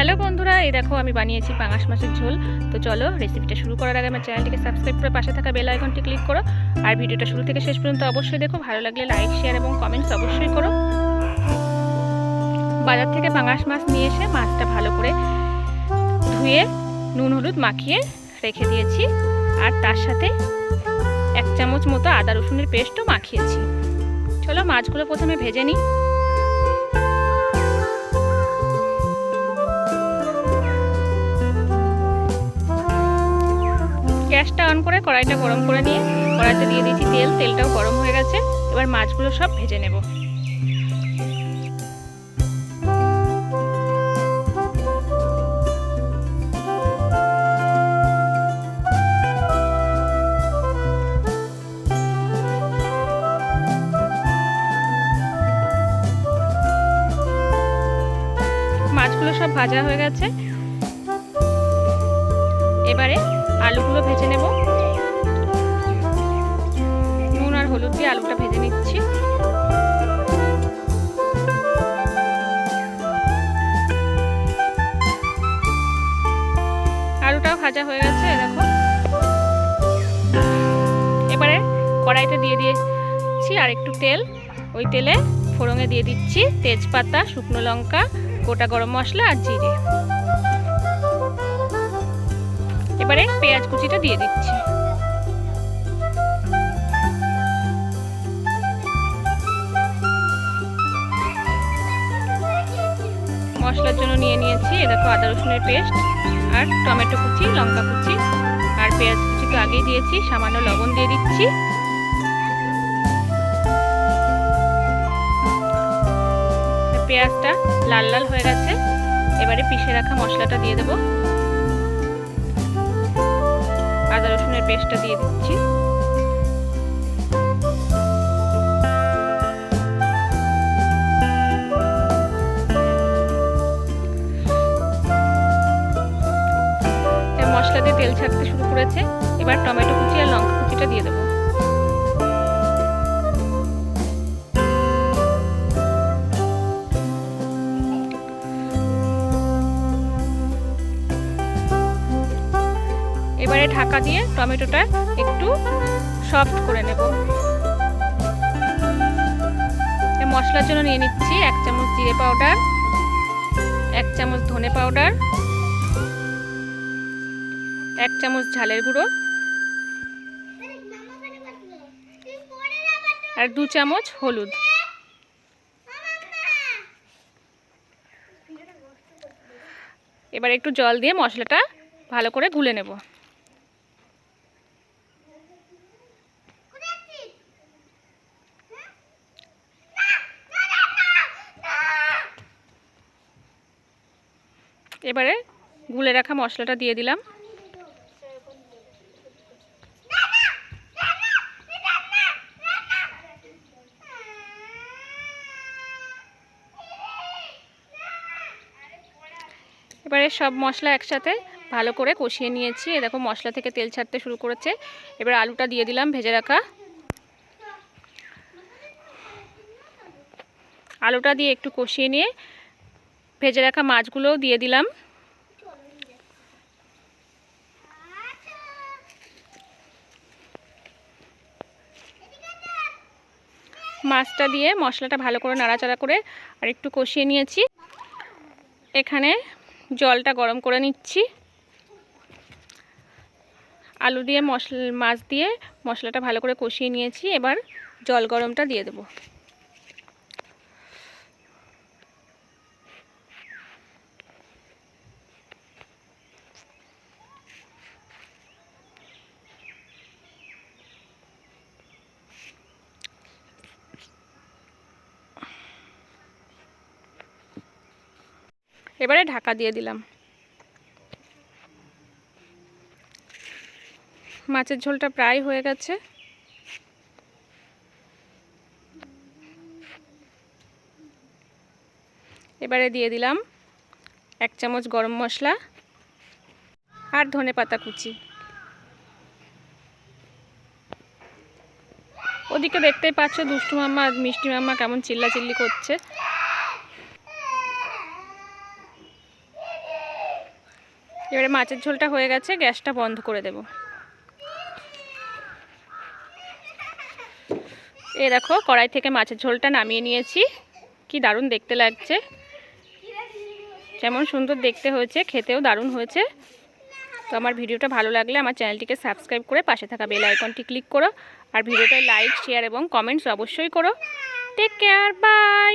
Hello বন্ধুরা, এই দেখো আমি বানিয়েছি পাঙাশ মাছের ঝোল। তো চলো রেসিপিটা শুরু করার আগে আমার চ্যানেলটিকে সাবস্ক্রাইব করে পাশে থাকা বেল আইকনটি ক্লিক করো। আর ভিডিওটা শুরু থেকে শেষ পর্যন্ত অবশ্যই দেখো, ভালো লাগলে লাইক শেয়ার এবং কমেন্টস অবশ্যই করো। বাজার থেকে পাঙাশ মাছ নিয়ে এসে মাছটা ভালো করে ধুয়ে, নুন, হলুদ মাখিয়ে রেখে দিয়েছি। আর তার সাথে এক চামচ মতো আদা রসুনের পেস্টও মাখিয়েছি। চলো মাছগুলো প্রথমে ভেজে নিই। গ্যাসটা অন করে, কড়াইটা গরম করে নিয়ে কড়াইতে দিয়ে দিয়েছি তেল, তেলটাও গরম হয়ে গেছে। এবার মাছগুলো সব ভেজে নেব। মাছগুলো সব ভাজা হয়ে গেছে। এবারে আলুগুলো ভেজে নেব। নুন আর হলুদ দিয়ে আলুটা ভেজে নিচ্ছি। আলুটাও ভাজা হয়ে গেছে দেখো। এবারে কড়াইতে দিয়ে দিয়েছি আর একটু তেল। ওই তেলে ফোড়ঙে দিয়ে দিচ্ছি তেজপাতা, শুকনো লঙ্কা, গোটা গরম মশলা আর জিরে। এবারে পেঁয়াজ কুচিটা দিয়ে দিচ্ছি। মশলার জন্য নিয়ে নিয়েছি, এ দেখো আদা রসুনের পেস্ট আর টমেটো কুচি, লঙ্কা কুচি আর পেঁয়াজ কুচি তো আগেই দিয়েছি, সামান্য লবণ দিয়ে দিচ্ছি। পেঁয়াজটা লাল লাল হয়ে গেছে, এবারে পিষে রাখা মশলাটা দিয়ে দেবো। পেস্টটা দিয়ে দিচ্ছি। মশলা দিয়ে তেল ছাড়তে শুরু করেছে। এবার টমেটো কুচি আর লঙ্কা কুচিটা দিয়ে দেবো। ঢাকা দিয়ে টমেটোটা একটু সফট করে নেব। মশলার জন্য নিয়ে নিচ্ছি এক চামচ জিরে পাউডার এক চামচ ধনে পাউডার এক চামচ ঝালের গুঁড়ো আর দু চামচ হলুদ। এবার একটু জল দিয়ে মশলাটা ভালো করে গুলে নেব। এবারে গুলে রাখা মশলাটা দিয়ে দিলাম। এবারে সব মশলা একসাথে ভালো করে কষিয়ে নিয়েছি। এ দেখো মশলা থেকে তেল ছাড়তে শুরু করেছে। এবার আলুটা দিয়ে দিলাম ভেজে রাখা। আলুটা দিয়ে একটু কষিয়ে নিয়ে ভেজে রাখা মাছগুলোও দিয়ে দিলাম। মাছটা দিয়ে মশলাটা ভালো করে নাড়াচাড়া করে আর একটু কষিয়ে নিয়েছি। এখানে জলটা গরম করে নিচ্ছি। আলু দিয়ে মশলা, মাছ দিয়ে মশলাটা ভালো করে কষিয়ে নিয়েছি। এবার জল গরমটা দিয়ে দেবো। এবারে ঢাকা দিয়ে দিলাম। মাছের ঝোলটা প্রায় হয়ে গেছে। এবারে দিয়ে দিলাম এক চামচ গরম মশলা আর ধনে পাতা কুচি। ওদিকে দেখতেই পাচ্ছ দুষ্টু মাম্মা আর মিষ্টি মাম্মা কেমন চিল্লাচিল্লি করছে। এবারে মাছের ঝোলটা হয়ে গেছে, গ্যাসটা বন্ধ করে দেব। এ দেখো, কড়াই থেকে মাছের ঝোলটা নামিয়ে নিয়েছি। কি দারুণ দেখতে লাগছে। যেমন সুন্দর দেখতে হয়েছে, খেতেও দারুণ হয়েছে। তো আমার ভিডিওটা ভালো লাগলে আমার চ্যানেলটিকে সাবস্ক্রাইব করে পাশে থাকা বেল আইকনটি ক্লিক করো। আর ভিডিওটায় লাইক, শেয়ার এবং কমেন্টস অবশ্যই করো। Take care, bye!